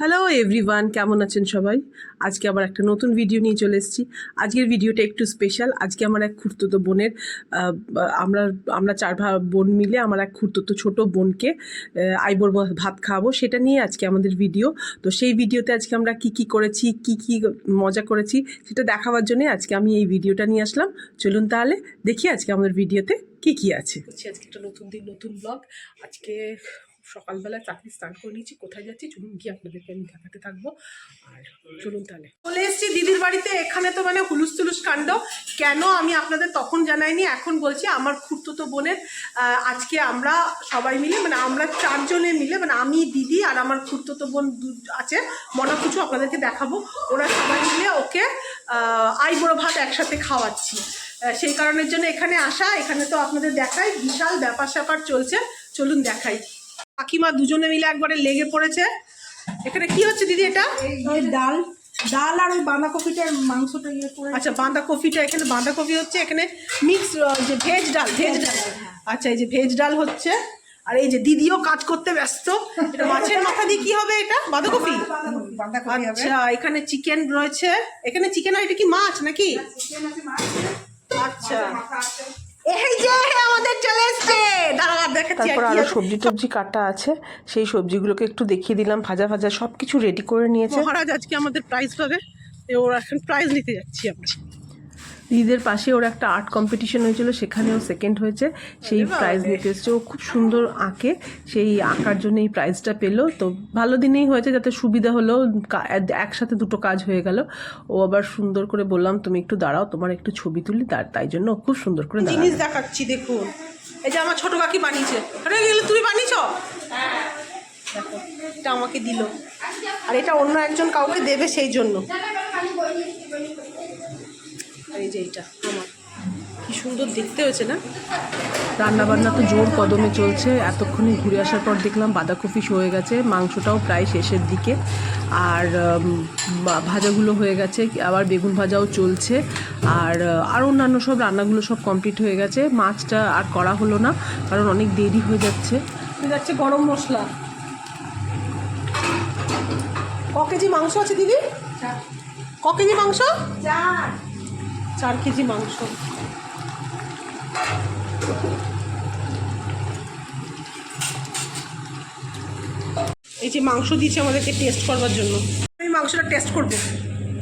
Hello everyone কেমন আছেন সবাই? আজকে আবার একটা নতুন ভিডিও নিয়ে চলে এসেছি। আজকের ভিডিওটা একটু স্পেশাল আজকে আমার এক খুঁড়তুতো বোনের আমরা আমরা চার বোন মিলে আমার এক খুঁড়তুতো ছোট বোনকে আইবর ভাত খাওয়াবো। সেটা নিয়ে আজকে আমাদের ভিডিও তো সেই ভিডিওতে আজকে আমরা কি কি করেছি, কি কি মজা করেছি, সেটা দেখাবার জন্য আজকে আমি এই ভিডিওটা নিয়ে আসলাম। চলুন তাহলে দেখি আজকে আমাদের ভিডিওতে কি কি আছে। আজকে একটা নতুন দিন, নতুন ব্লগ আজকে সকালবেলা চাকরি স্টার্ট করে নিয়েছি, কোথায় যাচ্ছি চলুন গিয়ে আপনাদেরকে আমি দেখাতে থাকব। আর চলুন তাহলে। চলে এসেছি দিদির বাড়িতে, এখানে তো মানে হুলুস তুলুস কাণ্ড। কেন আমি আপনাদের তখন জানাইনি, এখন বলছি আমার খুঁড়তুতো বোনের আজকে আমরা সবাই মিলে মানে আমরা চারজনে মিলে মানে আমি, দিদি আর আমার খুঁড়তুতো বোন আছে, মনা কিছু আপনাদেরকে দেখাবো। ওরা সবাই মিলে ওকে আইবুড়ো ভাত একসাথে খাওয়াচ্ছি। সেই কারণের জন্য এখানে আসা, এখানে তো আপনাদের দেখাই, বিশাল ব্যাপার স্যাপার চলছে। চলুন দেখাই। কাকিমা দুজনে মিলে একবারে লেগে পড়েছে। এখানে কি হচ্ছে দিদি এটা? ওই ডাল ডাল আর ওই বাঁধাকপিটার মাংসটা ইয়ে করে আচ্ছা বাঁধাকপিটা এখানে বাঁধাকপি হচ্ছে এখানে মিক্স যে ভেজ ডাল ভেজ ডাল। আচ্ছা এই যে ভেজ ডাল হচ্ছে। আর এই যে দিদিও কাজ করতে ব্যস্ত। এটা মাছের মাথা দিয়ে কি হবে এটা? বাঁধাকপি? আচ্ছা এখানে চিকেন রয়েছে। এখানে চিকেন আর এটা কি মাছ নাকি? আচ্ছা। এই যে আমাদের চলে এসছে। দাঁড়া দেখাচ্ছি তারপর আরও সবজি টবজি কাটা আছে। সেই সবজিগুলোকে একটু দেখিয়ে দিলাম ভাজা ভাজা সব কিছু রেডি করে নিয়েছে। মহারাজ আজকে আমাদের প্রাইজ পাবে। তো ওর এখন প্রাইজ নিতে যাচ্ছি আমরা। দিদিদের পাশে ওর একটা আর্ট কম্পিটিশন হয়েছিল সেখানেও সেকেন্ড হয়েছে। সেই প্রাইজ নিতে এসছে। ও খুব সুন্দর আঁকে সেই আঁকার জন্য এই প্রাইজটা পেল। তো ভালো দিনেই হয়েছে যাতে সুবিধা হলো একসাথে দুটো কাজ হয়ে গেল। ও আবার সুন্দর করে বললাম তুমি একটু দাঁড়াও তোমার একটু ছবি তুলি তার তাই জন্য ও খুব সুন্দর করে জিনিস দেখাচ্ছি দেখুন। এই যে আমার ছোট কাকি বানিয়েছে। এগুলো তুমি বানিয়েছ? দেখো এটা আমাকে দিল। আর এটা অন্য একজন কাউকে দেবে সেই জন্য। এই যে এইটা আমার। কি সুন্দর দেখতে হয়েছে না? রান্না বান্না তো জোর কদমে চলছে। এতক্ষণে ঘুরে আসার পর দেখলাম বাঁধাকপি হয়ে গেছে মাংসটাও প্রায় শেষের দিকে। আর ভাজাগুলো হয়ে গেছে আবার বেগুন ভাজাও চলছে। আর আর অন্যান্য সব রান্নাগুলো সব কমপ্লিট হয়ে গেছে। মাছটা আর করা হলো না কারণ অনেক দেরি হয়ে যাচ্ছে। এটা যাচ্ছে গরম মশলা। ক কেজি মাংস আছে দিদি? ক কেজি মাংস? চার। চার কেজি মাংস। এই যে মাংস দিয়েছে আমাদেরকে টেস্ট করবার জন্য। আমি মাংসটা টেস্ট করব।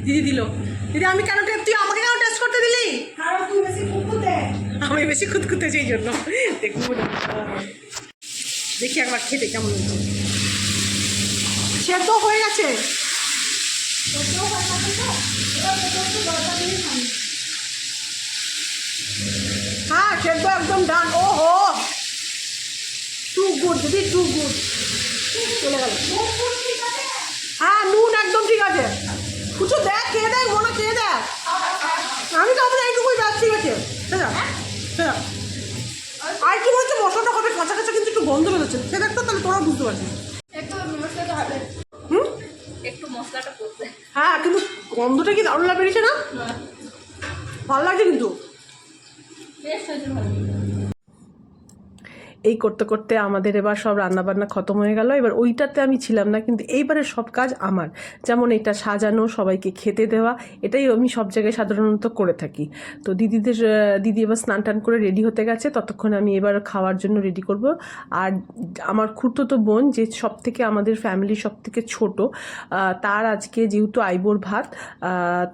দিদি দিল। দিদি আমি কেন তুই আমাকে কেন টেস্ট করতে দিলি? আমি বেশি খুঁতখুঁতে সেই জন্য। দেখব দেখি একবার খেতে কেমন হয়েছে। তো হয়ে গেছে। হ্যাঁ সেদ্ধ একদম ডান। ও হো টু গুড দিদি টু গুড চলে গেল। হ্যাঁ নুন একদম ঠিক আছে। কিছু দেখ খেয়ে দেখ মনে খেয়ে দেখ। আমি তো আমাদের এইটুকুই ব্যাস ঠিক আছে। আর কি বলছে মশলাটা হবে কাঁচা কাঁচা কিন্তু একটু গন্ধ বেরোচ্ছে। সে দেখতো তাহলে তোরা বুঝতে পারছিস। হ্যাঁ কিন্তু গন্ধটা কি দারুণ লাগ বেরিয়েছে না। ভালো লাগছে কিন্তু। টেস্ট হয়েছে ভালো এই করতে করতে আমাদের এবার সব রান্নাবান্না খতম হয়ে গেল। এবার ওইটাতে আমি ছিলাম না, কিন্তু এইবারে সব কাজ আমার। যেমন এটা সাজানো, সবাইকে খেতে দেওয়া, এটাই আমি সব জায়গায় সাধারণত করে থাকি। তো দিদিদের দিদি এবার স্নান টান করে রেডি হতে গেছে, ততক্ষণ আমি এবার খাওয়ার জন্য রেডি করব। আর আমার খুঁড়তো তো বোন, যে সব থেকে আমাদের ফ্যামিলি সব থেকে ছোট তার আজকে যেহেতু আইবোর ভাত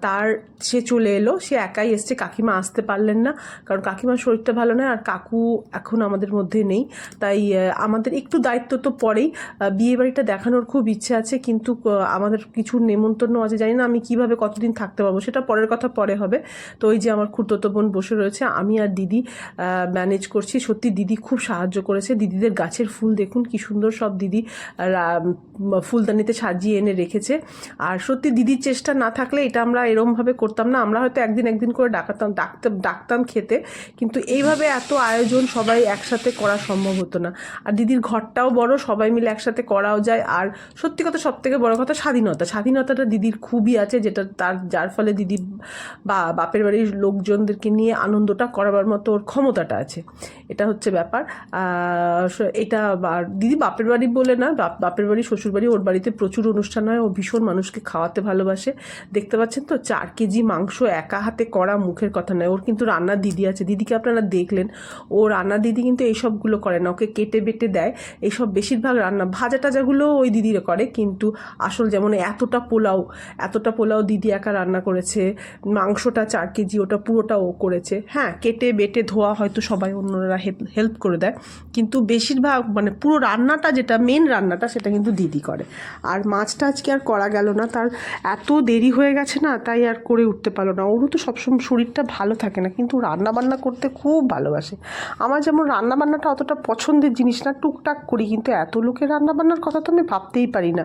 তার, সে চলে এলো, সে একাই এসছে, কাকিমা আসতে পারলেন না। কারণ কাকিমার শরীরটা ভালো নয়, আর কাকু এখন আমাদের মধ্যে নেই। তাই আমাদের একটু দায়িত্ব তো পরেই বিয়ে বাড়িটা দেখানোর খুব ইচ্ছে আছে, কিন্তু আমাদের কিছু নেমন্তন্ন আছে। জানি না আমি কীভাবে কতদিন থাকতে পারব, সেটা পরের কথা, পরে হবে। তো ওই যে আমার খুঁড়তো বোন বসে রয়েছে, আমি আর দিদি ম্যানেজ করছি। সত্যি দিদি খুব সাহায্য করেছে। দিদিদের গাছের ফুল দেখুন, কি সুন্দর সব দিদি ফুলদানিতে সাজিয়ে এনে রেখেছে। আর সত্যি দিদির চেষ্টা না থাকলে এটা আমরা এরমভাবে করতাম না। আমরা হয়তো একদিন একদিন করে ডাকাতাম, ডাকতাম ডাকতাম খেতে, কিন্তু এইভাবে এত আয়োজন সবাই একসাথে করা সম্ভব হতো না। আর দিদির ঘরটাও বড়, সবাই মিলে একসাথে করাও যায়। আর সত্যি কথা সব থেকে বড় কথা স্বাধীনতা। স্বাধীনতাটা দিদির খুবই আছে, যেটা তার, যার ফলে দিদি বা, বাপের বাড়ির লোকজনদেরকে নিয়ে আনন্দটা করাবার মতো ওর ক্ষমতাটা আছে। এটা হচ্ছে ব্যাপার। এটা দিদি বাপের বাড়ি বলে না, বাপ- বাপের বাড়ি শ্বশুর বাড়ি ওর বাড়িতে প্রচুর অনুষ্ঠান হয়। ও ভীষণ মানুষকে খাওয়াতে ভালোবাসে। দেখতে পাচ্ছেন তো, চার কেজি মাংস একা হাতে করা মুখের কথা নয়। ওর কিন্তু রান্নার দিদি আছে। দিদিকে আপনারা দেখলেন। ও রান্নার দিদি কিন্তু এইসবগুলো করে না, ওকে কেটে বেটে দেয়। এইসব বেশিরভাগ রান্না ভাজা টাজাগুলো ওই দিদিরা করে, কিন্তু আসল যেমন এতটা পোলাও এতটা পোলাও দিদি একা রান্না করেছে, মাংসটা চার কেজি, ওটা পুরোটা ও করেছে। হ্যাঁ কেটে বেটে ধোয়া হয়তো সবাই অন্যরা হেল্প করে দেয়, কিন্তু বেশিরভাগ মানে পুরো রান্নাটা যেটা মেন রান্নাটা সেটা কিন্তু দিদি করে। আর মাছটা আজকে আর করা গেল না, তার এত দেরি হয়ে গেছে না, তাই আর করে উঠতে পারল না। ওরও তো সবসময় শরীরটা ভালো থাকে না, কিন্তু রান্না বান্না করতে খুব ভালোবাসে। আমার যেমন রান্না বান্নাটা অতটা পছন্দের জিনিস না, টুকটাক করি। কিন্তু এত লোকের রান্নাবান্নার কথা তো আমি ভাবতেই পারি না।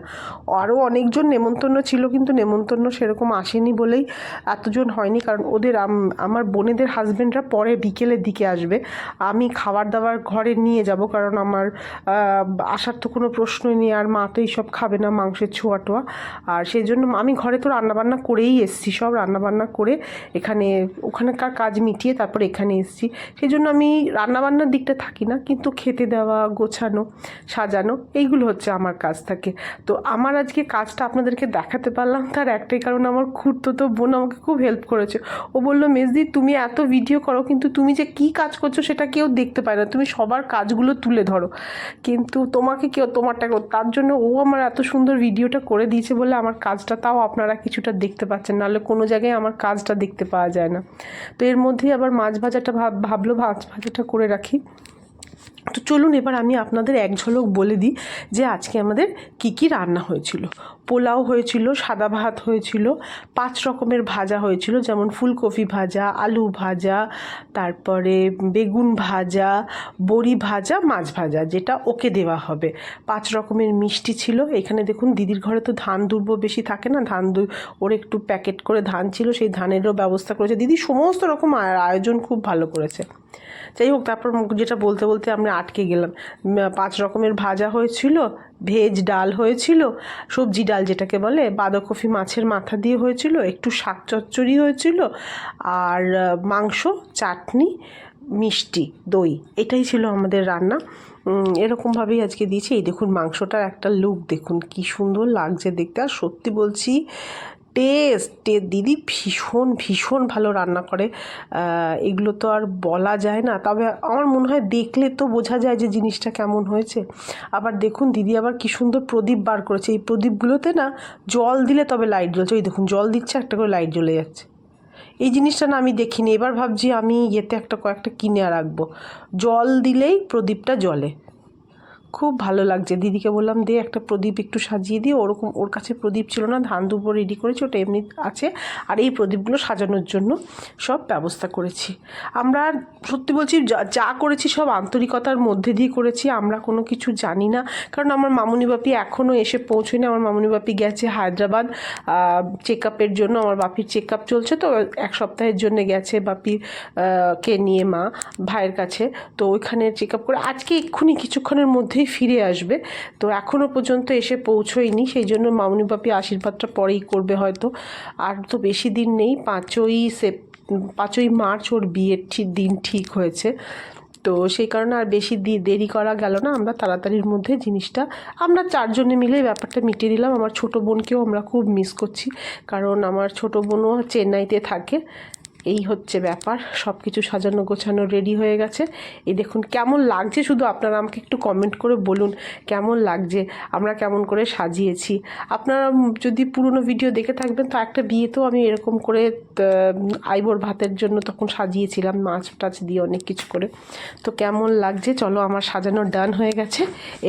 আরও অনেকজন নেমন্তন্ন ছিল, কিন্তু নেমন্তন্ন সেরকম আসেনি বলেই এতজন হয়নি। কারণ ওদের আমার বোনেদের হাজব্যান্ডরা পরে বিকেলের দিকে আসবে। আমি খাবার দাবার ঘরে নিয়ে যাব, কারণ আমার আসার তো কোনো প্রশ্নই নেই। আর মা তো এইসব খাবে না, মাংসের ছোঁয়া টোয়া আর সেই জন্য আমি ঘরে তো রান্নাবান্না করেই এসছি। সব রান্নাবান্না করে এখানে, ওখানকার কাজ মিটিয়ে তারপর এখানে এসছি। সেই জন্য আমি রান্নাবান্নার দিকটা থাকি না। কিন্তু খেতে দেওয়া, গোছানো, সাজানো, এইগুলো হচ্ছে আমার কাজ থাকে। তো আমার আজকে কাজটা আপনাদেরকে দেখাতে পারলাম, তার একটাই কারণ আমার খুঁড়তো তো বোন আমাকে খুব হেল্প করেছে। ও বলল মেজদি তুমি এত ভিডিও করো, কিন্তু তুমি যে কি কাজ করছ সেটা কেউ দেখতে পায় না। তুমি সবার কাজগুলো তুলে ধরো। কিন্তু তোমাকে কেউ, তোমারটা তার জন্য ও আমার এত সুন্দর ভিডিওটা করে দিয়েছে বলে আমার কাজটা তাও আপনারা কিছুটা দেখতে পাচ্ছেন। নাহলে কোনো জায়গায় আমার কাজটা দেখতে পাওয়া যায় না। তো এর মধ্যেই আবার মাছ ভাজাটা ভাব, ভাবলো, মাছ ভাজাটা করে রাখি। তো চলুন এবার আমি আপনাদের এক ঝলক বলে দিই যে আজকে আমাদের কি কি রান্না হয়েছিল। পোলাও হয়েছিল, সাদা ভাত হয়েছিল, পাঁচ রকমের ভাজা হয়েছিল, যেমন ফুলকপি ভাজা, আলু ভাজা, তারপরে বেগুন ভাজা, বড়ি ভাজা, মাছ ভাজা, যেটা ওকে দেওয়া হবে। পাঁচ রকমের মিষ্টি ছিল। এখানে দেখুন, দিদির ঘরে তো ধান দুর্ব বেশি থাকে না, ধান ওর একটু প্যাকেট করে ধান ছিল, সেই ধানেরও ব্যবস্থা করেছে। দিদি সমস্ত রকম আয়- আয়োজন খুব ভালো করেছে। যাই হোক, তারপর যেটা বলতে বলতে আমরা আটকে গেলাম। পাঁচ রকমের ভাজা হয়েছিল ভেজ ডাল হয়েছিল, সবজি ডাল যেটাকে বলে, বাঁধাকপি মাছের মাথা দিয়ে হয়েছিল, একটু শাক চচ্চড়ি হয়েছিল, আর মাংস, চাটনি, মিষ্টি, দই, এটাই ছিল আমাদের রান্না। এরকমভাবেই আজকে দিয়েছি। এই দেখুন, মাংসটার একটা লুক দেখুন কি সুন্দর লাগছে দেখতে। আর সত্যি বলছি টেস্ট, দিদি ভীষণ ভীষণ ভালো রান্না করে। এগুলো তো আর বলা যায় না। তবে আমার মনে হয় দেখলে তো বোঝা যায় যে জিনিসটা কেমন হয়েছে। আবার দেখুন, দিদি আবার কি সুন্দর প্রদীপ বার করেছে। এই প্রদীপগুলোতে না জল দিলে তবে লাইট জ্বলছে। ওই দেখুন, জল দিচ্ছে, একটা করে লাইট জ্বলে যাচ্ছে। এই জিনিসটা না আমি দেখিনি। এবার ভাবছি আমি ইয়েতে একটা কয়েকটা কিনে রাখব। জল দিলেই প্রদীপটা জ্বলে। খুব ভালো লাগছে। দিদিকে বললাম, দে একটা প্রদীপ একটু সাজিয়ে দিয়ে ওরকম ওর কাছে প্রদীপ ছিল না, ধান দুপুর রেডি করেছি, ওটা এমনি আছে। আর এই প্রদীপগুলো সাজানোর জন্য সব ব্যবস্থা করেছি। আমরা সত্যি বলছি, যা করেছি সব আন্তরিকতার মধ্যে দিয়ে করেছি, আমরা কোনো কিছু জানি না। কারণ আমার মামুনি বাপি এখনও এসে পৌঁছয়নি, আমার মামুনি বাপি গেছে হায়দ্রাবাদ। চেক আপের জন্য, আমার বাপির চেক আপ চলছে, তো এক সপ্তাহের জন্য গেছে বাপি কে নিয়ে মা, ভাইয়ের কাছে। তো ওইখানে চেক আপ করে, আজকে এক্ষুনি কিছুক্ষণের মধ্যেই ফিরে আসবে। তো এখনও পর্যন্ত এসে পৌঁছোয়নি সেই জন্য মামুনি বাপি আশীর্বাদটা পরেই করবে হয়তো। আর তো বেশি দিন নেই, পাঁচই সেপ, পাঁচই মার্চ ওর বিয়ের ঠিক, দিন ঠিক হয়েছে। তো সেই কারণে আর বেশি দেরি করা গেল না, আমরা তাড়াতাড়ির মধ্যে জিনিসটা, আমরা চারজনে মিলে ব্যাপারটা মিটিয়ে দিলাম। আমার ছোট বোনকেও আমরা খুব মিস করছি, কারণ আমার ছোট বোনও চেন্নাইতে থাকে। এই হচ্ছে ব্যাপার। সব কিছু সাজানো গোছানো রেডি হয়ে গেছে। এই দেখুন, কেমন লাগছে শুধু আপনারা আমাকে একটু কমেন্ট করে বলুন, কেমন লাগছে, আমরা কেমন করে সাজিয়েছি। আপনারা যদি পুরনো ভিডিও দেখে থাকবেন, তো একটা বিয়েতেও আমি এরকম করে আইবর ভাতের জন্য তখন সাজিয়েছিলাম, মাছ টাছ দিয়ে অনেক কিছু করে। তো কেমন লাগছে? চলো, আমার সাজানো ডান হয়ে গেছে।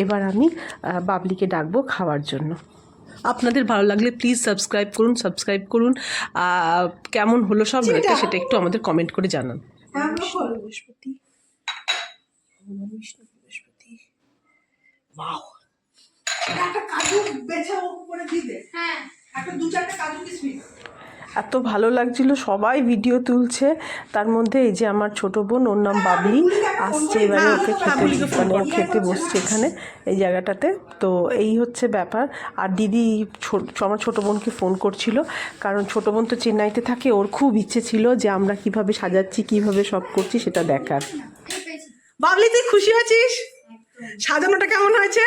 এবার আমি বাবলিকে ডাকবো খাওয়ার জন্য। আপনাদের ভালো লাগলে প্লিজ সাবস্ক্রাইব করুন সাবস্ক্রাইব করুন। কেমন হলো সব রয়েছে সেটা একটু আমাদের কমেন্ট করে জানান। হ্যাঁ বৃহস্পতি। বিষ্ণু বৃহস্পতি। ওয়াও একটা কাজু বেছে দিয়ে হ্যাঁ। একটা দু চারটা কাজু কিশমিশ এত ভালো লাগছিল, সবাই ভিডিও তুলছে। তার মধ্যে এই যে আমার ছোট বোন, ওর নাম বাবলি। আসছে এবারে ওকে খেতে মানে ও খেতে বসছে এখানে, এই জায়গাটাতে। তো এই হচ্ছে ব্যাপার। আর দিদি আমার ছোট বোনকে ফোন করছিল, কারণ ছোট বোন তো চেন্নাইতে থাকে, ওর খুব ইচ্ছে ছিল যে আমরা কীভাবে সাজাচ্ছি, কীভাবে সব করছি, সেটা দেখার। বাবলি, তুই খুশি আছিস সাজানোটা কেমন হয়েছে?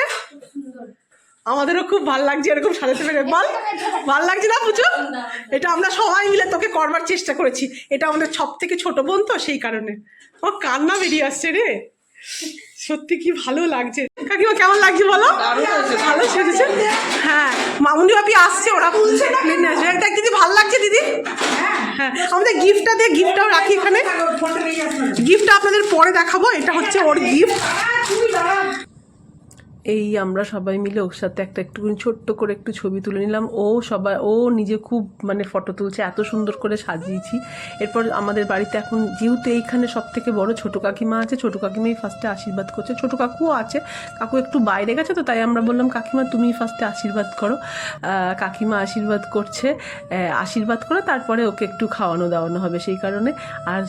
আমাদেরও খুব ভালো লাগছে এরকম সাজাতে পেরে। বল ভালো লাগছে না পুজো এটা আমরা সবাই মিলে তোকে করবার চেষ্টা করেছি। এটা আমাদের সব থেকে ছোট বোন তো সেই কারণে। ও কান্না বেরিয়ে আসছে রে। সত্যি কি ভালো লাগছে। কাকিমা কেমন লাগছে বলো? ভালো সেজেছে। হ্যাঁ মামুনি বাপি আসছে ওরা প্লেনে আসবে এটা দিদি ভালো লাগছে দিদি? হ্যাঁ। আমাদের গিফটটা দিয়ে গিফটটাও রাখি এখানে। গিফটটা আপনাদের পরে দেখাবো এটা হচ্ছে ওর গিফট। তুমি দাঁড়া। এই আমরা সবাই মিলে ওর সাথে একটা একটুখানি ছোট্ট করে একটু ছবি তুলে নিলাম। ও সবাই, ও নিজে খুব মানে ফটো তুলছে, এত সুন্দর করে সাজিয়েছি। এরপর আমাদের বাড়িতে এখন যেহেতু এইখানে সব থেকে বড় ছোটো কাকিমা আছে, ছোটো কাকিমাই ফার্স্টে আশীর্বাদ করছে। ছোটো কাকুও আছে, কাকু একটু বাইরে গেছে তো তাই আমরা বললাম, কাকিমা, তুমি ফার্স্টে আশীর্বাদ করো। কাকিমা আশীর্বাদ করছে আশীর্বাদ করে তারপরে ওকে একটু খাওয়ানো দাওয়ানো হবে সেই কারণে। আর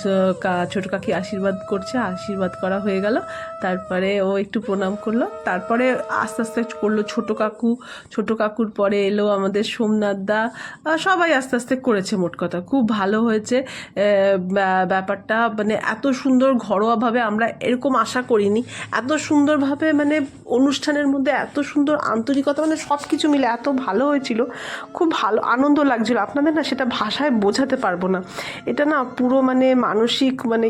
ছোটো কাকি আশীর্বাদ করছে, আশীর্বাদ করা হয়ে গেল। তারপরে ও একটু প্রণাম করল। তারপরে আস্তে আস্তে করল ছোট কাকু। ছোট কাকুর পরে এলো আমাদের সোমনাথ দা। সবাই আস্তে আস্তে করেছে মোট কথা। খুব ভালো হয়েছে। ব্যাপারটা। মানে এত সুন্দর ঘরোয়াভাবে আমরা এরকম আশা করিনি। এত সুন্দরভাবে মানে অনুষ্ঠানের মধ্যে এত সুন্দর আন্তরিকতা মানে সব কিছু মিলে এত ভালো হয়েছিল। খুব ভালো, আনন্দ লাগছিল। আপনাদের না সেটা ভাষায় বোঝাতে পারব না। এটা না পুরো মানে মানসিক মানে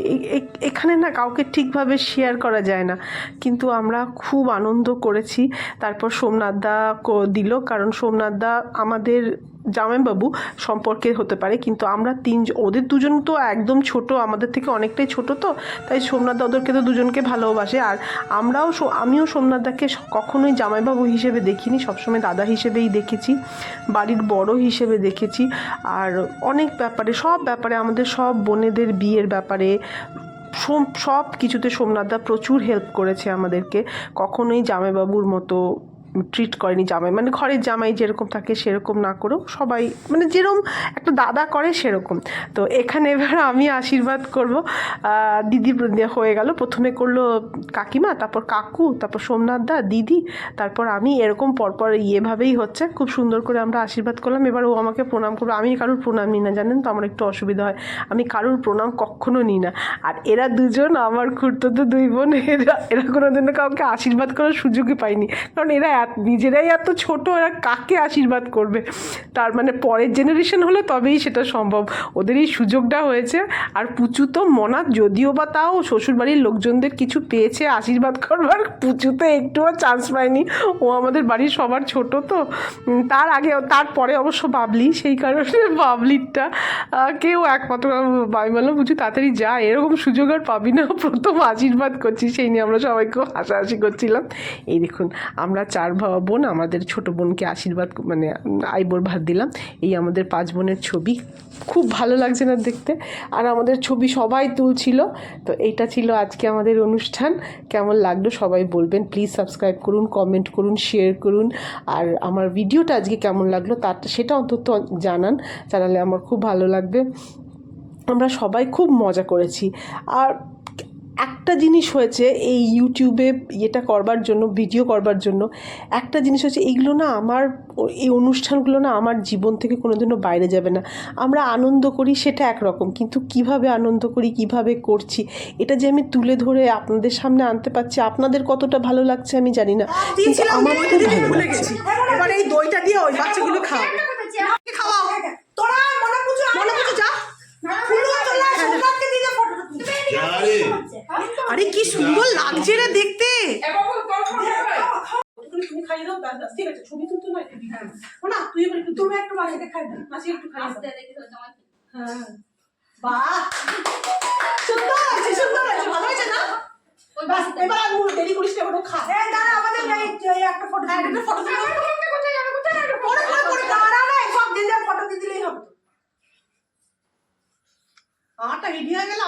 এখানে না কাউকে ঠিকভাবে শেয়ার করা যায় না। কিন্তু আমরা খুব আনন্দ করেছি। তারপর সোমনাথ দা কো- দিল, কারণ সোমনাথ দা আমাদের জামাইবাবু সম্পর্কে হতে পারে, কিন্তু আমরা তিন ওদের দুজন তো একদম ছোট, আমাদের থেকে অনেকটাই ছোট তো, তাই সোমনাথ ওদেরকে তো দুজনকে ভালোবাসে। আর আমরাও আমিও সোমনাথ দাকে স- কখনোই জামাইবাবু হিসেবে দেখিনি, সবসময় দাদা হিসেবেই দেখেছি, বাড়ির বড় হিসেবে দেখেছি। আর অনেক ব্যাপারে, সব ব্যাপারে আমাদের সব বোনেদের বিয়ের ব্যাপারে সব কিছুতে সোমনাথদা প্রচুর হেল্প করেছে আমাদেরকে। কখনোই জামাইবাবুর মতো ট্রিট করেনি জামাই। মানে ঘরের জামাই যেরকম থাকে সেরকম না করেও সবাই মানে যেরকম একটা দাদা করে সেরকম। তো এখানে এবার আমি আশীর্বাদ করব। দিদি হয়ে গেল, প্রথমে করল কাকিমা, তারপর কাকু, তারপর সোমনাথ দা, দিদি, তারপর আমি, এরকম পরপর ইয়েভাবেই হচ্ছে। খুব সুন্দর করে আমরা আশীর্বাদ করলাম। এবার ও আমাকে প্রণাম করব আমি কারোর প্রণাম নিই না, জানেন তো? আমার একটু অসুবিধা হয়। আমি কারোর প্রণাম কখনো নিই না। আর এরা দুজন, আমার খুঁড়তো দুই বোন, এরা এরা কোনো দিন কাউকে আশীর্বাদ করার সুযোগই পাইনি কারণ এরা নিজেরাই এত ছোট, এরা কাকে আশীর্বাদ করবে? তার মানে পরের জেনারেশন হলে তবেই সেটা সম্ভব। ওদের এই সুযোগটা হয়েছে। আর পুচু তো মনা, যদিও বা তাও শ্বশুরবাড়ির লোকজনদের কিছু পেয়েছে আশীর্বাদ করবার, পুচু তো একটুও চান্স পায়নি। ও আমাদের বাড়ির সবার ছোট তো। তার আগে তারপরে অবশ্য বাবলি, সেই কারণে বাবলিরটা কেউ একমাত্র আমি বললাম পুচু তাড়াতাড়ি যা, এরকম সুযোগ আর পাবি না। প্রথম আশীর্বাদ করছি সেই নিয়ে আমরা সবাই খুব হাসাহাসি করছিলাম। এই দেখুন, আমরা চার ভা- বোন, আমাদের ছোট বোনকে আশীর্বাদ মানে আইবোর ভাত দিলাম। এই আমাদের পাঁচ বোনের ছবি। খুব ভালো লাগছে না দেখতে। আর আমাদের ছবি সবাই তুলছিল। তো এইটা ছিল আজকে আমাদের অনুষ্ঠান। কেমন লাগল সবাই বলবেন। প্লিজ সাবস্ক্রাইব করুন কমেন্ট করুন শেয়ার করুন। আর আমার ভিডিওটা আজকে কেমন লাগল তার, সেটা অন্তত জানান। জানালে আমার খুব ভালো লাগবে। আমরা সবাই খুব মজা করেছি। আর একটা জিনিস হয়েছে এই ইউটিউবে ইয়েটা করবার জন্য ভিডিও করবার জন্য একটা জিনিস হচ্ছে এইগুলো না আমার এই অনুষ্ঠানগুলো না আমার জীবন থেকে কোনো কোনোদিনও বাইরে যাবে না। আমরা আনন্দ করি সেটা একরকম কিন্তু কীভাবে আনন্দ করি কীভাবে করছি এটা যে আমি তুলে ধরে আপনাদের সামনে আনতে পারছি আপনাদের কতটা ভালো লাগছে আমি জানি না। কিন্তু আমার খুব ভালো লাগছে। এবার এই দইটা দিয়ে ওই বাচ্চাগুলো খাওয়াবে খাওয়াও। তোরা মনে পুজো মনে যা। আরে কি সুন্দর লাগছে রে দেখতে। তুমি খাইয়ে দাও ব্যাস, ব্যাস, ঠিক আছে ছবি তুলতে নয় না তুই এবার একটু তুমি একটু খাই দাও মাসি একটু খাই দাও। হ্যাঁ। বাহ! সুন্দর হয়েছে সুন্দর হয়েছে ভালো হয়েছে না? এবার আর দেরি করিস না খা। দাঁড়া আমাদের একটা ফটো হ্যাঁ একটা ফটো তুলে কোথায় যাবে কোথায় যাবে পরে পরে পরে দাঁড়া না সব দিন ফটো দিয়ে দিলেই হবে আটা রেডি হয়ে গেল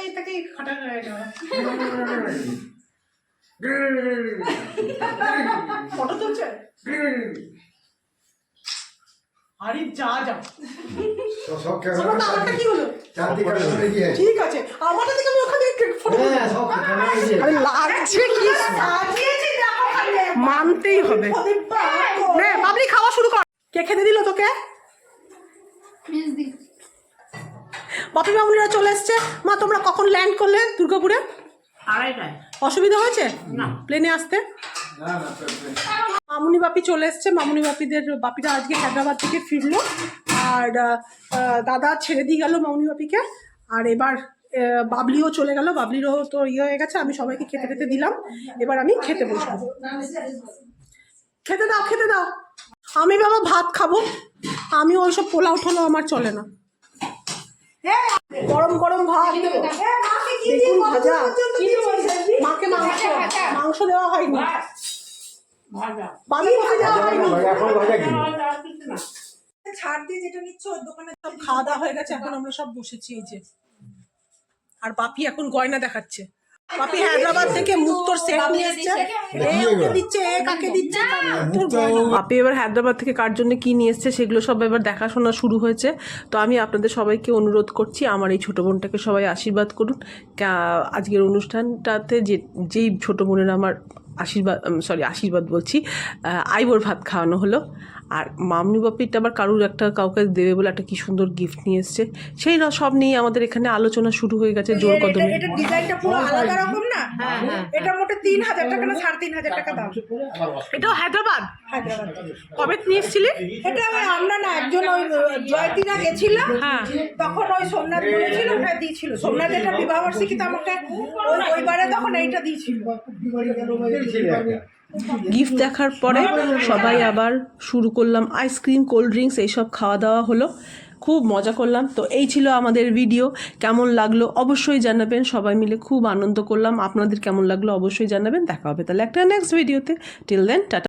আমি ওটাতেই থেকে খাটা হয়ে যাবে ফটো তুলছে? আরে যা যা। সব সব ক্যামেরা কি হলো? চারদিকে ক্যামেরা গিয়ে ঠিক আছে আমারটা থেকে আমি ওখানে ফটো হ্যাঁ আরে লাগছে কি? একবার। মানতেই হবে। বাবলি খাওয়া শুরু কর। কে খেতে দিল তোকে? মিস দি বাপি মামুনিরা চলে এসছে। মা তোমরা কখন ল্যান্ড করলে দুর্গাপুরে? আড়াইটায়। অসুবিধা হয়েছে? না। প্লেনে আসতে? মামুনি বাপি চলে এসছে। মামুনি বাপিদের বাপিরা আজকে হায়দ্রাবাদ থেকে ফিরলো। আর দাদা ছেড়ে দিয়ে গেল মামুনি বাপিকে। আর এবার বাবলিও চলে গেল। বাবলিরও তো ইয়ে হয়ে গেছে। আমি সবাইকে খেতে খেতে দিলাম। এবার আমি খেতে বসবো। খেতে দাও খেতে দাও। আমি বাবা ভাত খাব। আমি ওইসব পোলাও টোলাও আমার চলে না। গরম গরম ভাত। বেগুন ভাজা। মাকে মাংস মাংস দেওয়া হয়নি। বাঁধাকপি দেওয়া ছাড় দিয়ে যেটা নিচ্ছ দোকানে সব খাওয়া দাওয়া হয়ে গেছে এখন আমরা সব বসেছি এই যে। আর বাপি এখন গয়না দেখাচ্ছে। বাপি হায়দ্রাবাদ থেকে মুক্তোর সেট নিয়ে এসছে। এ ওকে দিচ্ছে? এ কাকে দিচ্ছে? তার মুক্তোর গয়না। বাপি এবার হায়দ্রাবাদ থেকে কার জন্য কি নিয়ে এসছে সেগুলো সব এবার দেখাশোনা শুরু হয়েছে। তো আমি আপনাদের সবাইকে অনুরোধ করছি আমার এই ছোটো বোনটাকে সবাই আশীর্বাদ করুন। আজকের অনুষ্ঠানটাতে যে যেই ছোটো বোনের আমার আশীর্বাদ সরি আশীর্বাদ বলছি আইবর ভাত খাওয়ানো হলো। আর মামনি বাপিটা আবার কারুর একটা কাউকে দেবে বলে একটা কি সুন্দর গিফট নিয়ে এসছে। সেই না সব নিয়ে আমাদের এখানে আলোচনা শুরু হয়ে গেছে জোর কদমে। এটা ডিজাইনটা পুরো আলাদা রকম না? এটা মোটে তিন হাজার টাকা না সাড়ে তিন হাজার টাকা দাম। এটাও হায়দ্রাবাদ? হায়দ্রাবাদ। কবে নিয়ে এসেছিলে? এটা ওই আমরা না একজন ওই জয়তিনা গেছিল হ্যাঁ। তখন ওই সোমনাথ বলেছিল ওটা দিয়েছিল। সোমনাথ এটা বিবাহ বার্ষিকীতে আমাকে ওইবারে তখন এইটা দিয়েছিল। গিফট দেখার পরে সবাই আবার শুরু করলাম আইসক্রিম কোল্ড ড্রিঙ্কস এইসব খাওয়া দাওয়া হলো। খুব মজা করলাম। তো এই ছিল আমাদের ভিডিও কেমন লাগল অবশ্যই জানাবেন। সবাই মিলে খুব আনন্দ করলাম। আপনাদের কেমন লাগল অবশ্যই জানাবেন। দেখা হবে তাহলে একটা নেক্সট ভিডিওতে টিল দেন টাটা।